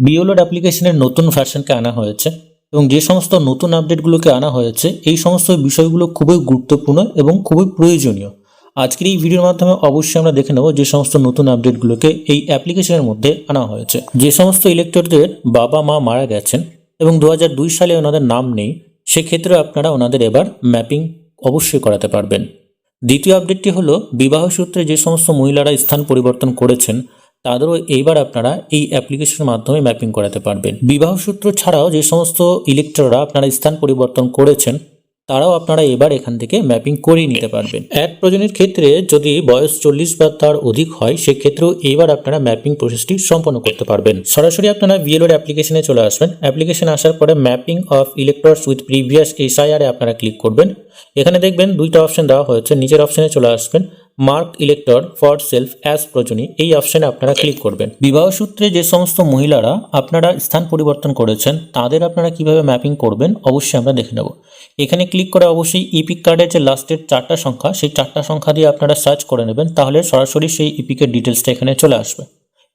বিওলোড অ্যাপ্লিকেশনের নতুন ভার্সনকে আনা হয়েছে এবং যে সমস্ত নতুন আপডেটগুলোকে আনা হয়েছে, এই সমস্ত বিষয়গুলো খুবই গুরুত্বপূর্ণ এবং খুবই প্রয়োজনীয়। আজকের এই ভিডিওর মাধ্যমে অবশ্যই আমরা দেখে নেব যে সমস্ত নতুন আপডেটগুলোকে এই অ্যাপ্লিকেশনের মধ্যে আনা হয়েছে। যে সমস্ত ইলেক্টরদের বাবা মা মারা গেছেন এবং দু হাজার দুই সালে ওনাদের নাম নেই সেক্ষেত্রে আপনারা ওনাদের এবার ম্যাপিং অবশ্যই করাতে পারবেন। দ্বিতীয় আপডেটটি হলো, বিবাহ সূত্রে যে সমস্ত মহিলারা স্থান পরিবর্তন করেছেন তাদেরও এইবার আপনারা এই অ্যাপ্লিকেশনের মাধ্যমে ম্যাপিং করাতে পারবেন। বিবাহ সূত্র ছাড়াও যে সমস্ত ইলেক্টররা আপনারা স্থান পরিবর্তন করেছেন, তারাও আপনারা এবার এখান থেকে ম্যাপিং করিয়ে নিতে পারবেন। এক প্রজনের ক্ষেত্রে যদি বয়স চল্লিশ বা তার অধিক হয়, সেক্ষেত্রেও এবার আপনারা ম্যাপিং প্রসেসটি সম্পন্ন করতে পারবেন। সরাসরি আপনারা ভিএলওর অ্যাপ্লিকেশনে চলে আসবেন। অ্যাপ্লিকেশন আসার পরে mapping of electors with previous SIR আপনারা ক্লিক করবেন। এখানে দেখবেন দুইটা অপশন দেওয়া হয়েছে। নিচের অপশনে চলে আসবেন। Mark elector for self as প্রজনী এই অপশানে আপনারা ক্লিক করবেন। বিবাহ সূত্রে যে সমস্ত মহিলারা আপনারা স্থান পরিবর্তন করেছেন তাদের আপনারা কীভাবে ম্যাপিং করবেন অবশ্যই আমরা দেখে নেব। এখানে ক্লিক করে অবশ্যই ইপিক কার্ডের যে লাস্টের চারটা সংখ্যা সেই চারটা সংখ্যা দিয়ে আপনারা সার্চ করে নেবেন তাহলে সরাসরি সেই ইপিকের ডিটেলসটা এখানে চলে আসবে।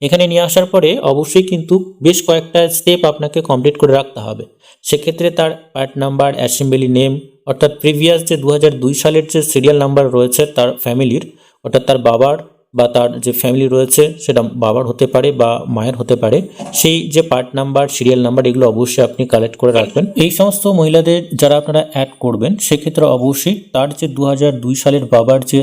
এখানে নিয়ে আসার পরে অবশ্যই কিন্তু বেশ কয়েকটা স্টেপ আপনাকে কমপ্লিট করে রাখতে হবে। সেক্ষেত্রে তার পার্ট নাম্বার অ্যাসেম্বলি নেম অর্থাৎ প্রিভিয়াস যে দু হাজার দুই সালের যে সিরিয়াল নাম্বার রয়েছে তার ফ্যামিলির অর্থাৎ তার বাবার বা তার যে ফ্যামিলি রয়েছে সেটা বাবার হতে পারে বা মায়ের হতে পারে, সেই যে পার্ট নাম্বার সিরিয়াল নাম্বার এগুলো অবশ্যই আপনি কালেক্ট করে রাখবেন। এই সমস্ত মহিলাদের যারা আপনারা অ্যাড করবেন, সেক্ষেত্রে অবশ্যই তার যে দু হাজার দুই সালের বাবার যে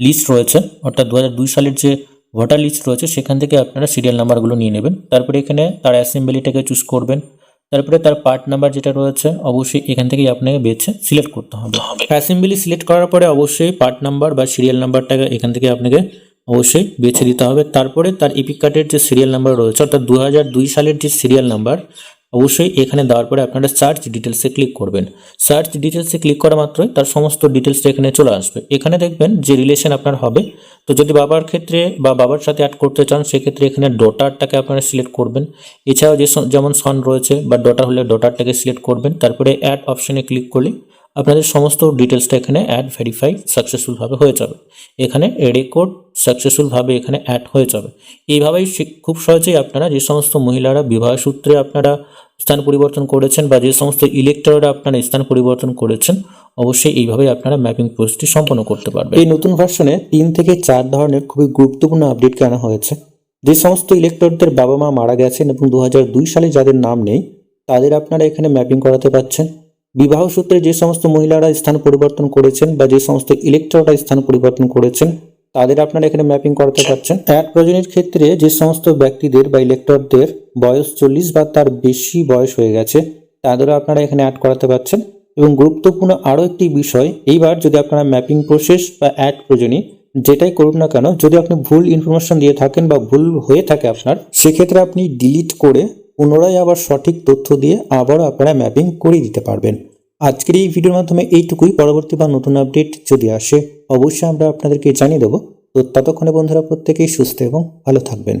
লিস্ট রয়েছে, অর্থাৎ দু হাজার দুই সালের যে ভোটার লিস্ট রয়েছে সেখান থেকে আপনারা সিরিয়াল নাম্বারগুলো নিয়ে নেবেন। তারপরে এখানে তার অ্যাসেম্বলিটাকে চুজ করবেন। তারপরে তার পার্ট নাম্বার যেটা রয়েছে অবশ্যই এখান থেকেই আপনাকে বেছে সিলেক্ট করতে হবে। অ্যাসেম্বলি সিলেক্ট করার পরে অবশ্যই পার্ট নাম্বার বা সিরিয়াল নাম্বারটাকে এখান থেকে আপনাকে অবশ্যই বেছে দিতে হবে। তারপরে তার ইপিক কার্ডের যে সিরিয়াল নাম্বার রয়েছে অর্থাৎ দু হাজার দুই সালের যে সিরিয়াল নাম্বার অবশ্যই এখানে দেওয়ার পরে আপনারা সার্চ ডিটেলসে ক্লিক করবেন। সার্চ ডিটেলসে ক্লিক করা মাত্রই তার সমস্ত ডিটেলসটা এখানে চলে আসবে। এখানে দেখবেন যে রিলেশন আপনার হবে। তো যদি বাবার ক্ষেত্রে বা বাবার সাথে অ্যাড করতে চান, সেক্ষেত্রে এখানে ডটারটাকে আপনারা সিলেক্ট করবেন। এছাড়াও যে যেমন সন রয়েছে বা ডটার হলে ডটারটাকে সিলেক্ট করবেন। তারপরে অ্যাড অপশনে ক্লিক করলে আপনাদের সমস্ত ডিটেলসটা এখানে অ্যাড ভেরিফাই সাকসেসফুলভাবে হয়ে যাবে। এখানে রেকর্ড সাকসেসফুলভাবে এখানে অ্যাড হয়ে যাবে। এইভাবেই খুব সহজেই আপনারা যে সমস্ত মহিলারা বিবাহ সূত্রে আপনারা স্থান পরিবর্তন করেছেন বা যে সমস্ত ইলেক্টররা আপনারা স্থান পরিবর্তন করেছেন, অবশ্যই এইভাবেই আপনারা ম্যাপিং প্রসেসটি সম্পন্ন করতে পারবেন। এই নতুন ভার্সনে তিন থেকে চার ধরনের খুবই গুরুত্বপূর্ণ আপডেটকে আনা হয়েছে। যে সমস্ত ইলেক্টরদের বাবা মা মারা গেছেন এবং দু হাজার দুই সালে যাদের নাম নেই, তাদের আপনারা এখানে ম্যাপিং করাতে পারছেন বিবাহ সূত্রে যে সমস্ত মহিলারা স্থান পরিবর্তন করেছেন বা যে সমস্ত ইলেক্টররা স্থান পরিবর্তন করেছেন, তাদের আপনারা এখানে ম্যাপিং করাতে পারছেন। এক প্রজনের ক্ষেত্রে যে সমস্ত ব্যক্তিদের বা ইলেক্টরদের বয়স চল্লিশ বা তার বেশি বয়স হয়ে গেছে, তাদেরও আপনারা এখানে অ্যাড করাতে পারছেন। এবং গুরুত্বপূর্ণ আরও একটি বিষয়, এইবার যদি আপনারা ম্যাপিং প্রসেস বা অ্যাড প্রয়োজনই যেটাই করুন না কেন, যদি আপনি ভুল ইনফরমেশন দিয়ে থাকেন বা ভুল হয়ে থাকে আপনার, সেক্ষেত্রে আপনি ডিলিট করে পুনরায় আবার সঠিক তথ্য দিয়ে আবারও আপনারা ম্যাপিং করিয়ে দিতে পারবেন। আজকের এই ভিডিওর মাধ্যমে এইটুকুই। পরবর্তী বা নতুন আপডেট যদি আসে, অবশ্যই আমরা আপনাদেরকে জানিয়ে দেবো। তো ততক্ষণে বন্ধুরা প্রত্যেকেই সুস্থ এবং ভালো থাকবেন।